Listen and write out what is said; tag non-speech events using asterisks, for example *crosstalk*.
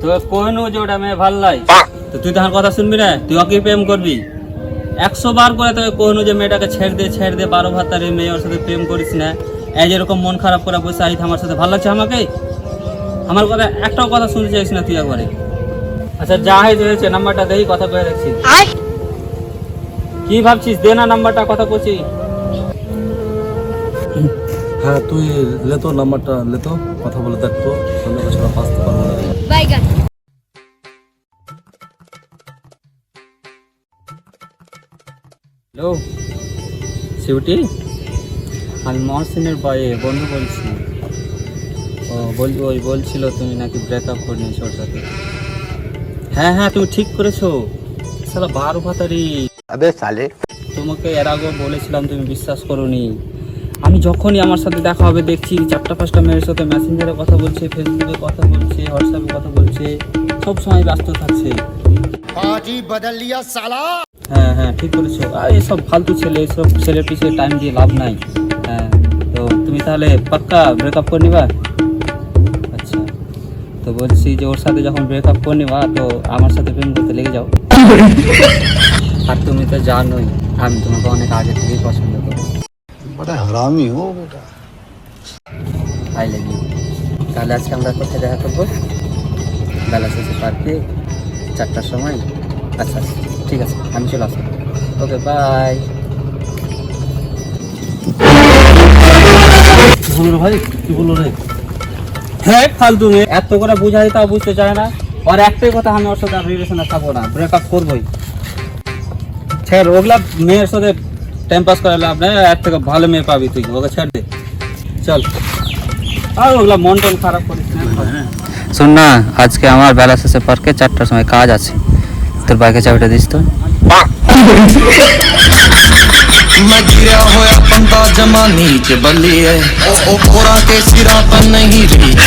তো কোহিনু যে ওটা মেয়ে ভালো লাই তো তুই তখন কথা শুনবি না? তুই ওকে প্রেম করবি। একশো বার করে তোকে কোহিনু যে মেয়েটাকে ছেড়ে দে ছেড়ে দে বারো ভাতার এই মেয়ে ওর সাথে প্রেম করিস না। এই যেরকম মন খারাপ করে বসে আইত আমার সাথে ভালো লাগছে আমাকে? আমার কথা একটাও কথা শুনতে চাইছিস না তুই একবারে। আচ্ছা যা হয়েছে নাম্বারটা দেই কথা বলে রাখছি। কি ভাবছিস? দে না নাম্বারটা কথা বলছি হ্যাঁ তুই লেতো নাম্বারটা লেতো কথা বলে দেখতো বাঁচতে পারব না। হ্যালো শিউটি? আমি মহসিনের বয়ে বন্ধু বলছি। ও বল ওই বলছিল তুমি নাকি ব্রেকআপ করে নিয়েছো ওর সাথে। হ্যাঁ হ্যাঁ তুমি ঠিক করেছ। সালা বারো ভাতারি। আবে সালে তোমাকে এর আগেও বলেছিলাম তুমি বিশ্বাস করোনি। আমি যখনই আমার সাথে দেখা হবে দেখছি চারটা পাঁচটা মেয়ের সাথে মেসেঞ্জারে কথা বলছে ফেসবুকে কথা বলছে হোয়াটসঅ্যাপে কথা বলছে সব সময় ব্যস্ত থাকছে। বাজি বদল সালা হ্যাঁ হ্যাঁ ঠিক বলেছ এইসব ফালতু ছেলে এসব ছেলের পিছিয়ে টাইম দিয়ে লাভ নাই। হ্যাঁ তো তুমি তাহলে পাক্কা ব্রেকআপ করে নিবা? আচ্ছা তো বলছি যে ওর সাথে যখন ব্রেকআপ করে নিবা তো আমার সাথে প্রেম করতে লেগে যাও। *laughs* আর তুমি তো জানোই আমি তোমাকে অনেক আগে থেকেই পছন্দ করি। হারামি ও বেটা। আই লাভ ইউ তাহলে আজকে আমরা কোথায় দেখা করব? বেলা শেষে পার্কে চারটার সময়। আচ্ছা ঠিক আছে আমি চলে আসব ওকে বাই ভাই কি রে? হ্যাঁ ফালতু মেয়ে। এত করে বুঝাই তা বুঝতে চায় না। আর একটাই কথা আমি ওর সাথে রিলেশনে থাকব না। ব্রেকআপ করবোই। ছেড় ওগুলা মেয়ের সাথে টাইম পাস করে লাভ নেই। এর থেকে ভালো মেয়ে পাবি তুই ওকে ছেড়ে দে। চল। আর ওগুলা মন টন খারাপ করিস না। শোন না আজকে আমার বেলা শেষে পার্কে চারটার সময় কাজ আছে। তোর বাইকের চাবিটা দিস তো। मैं गिरा होया जमा नीच ओ, के सिरा पर नहीं रीच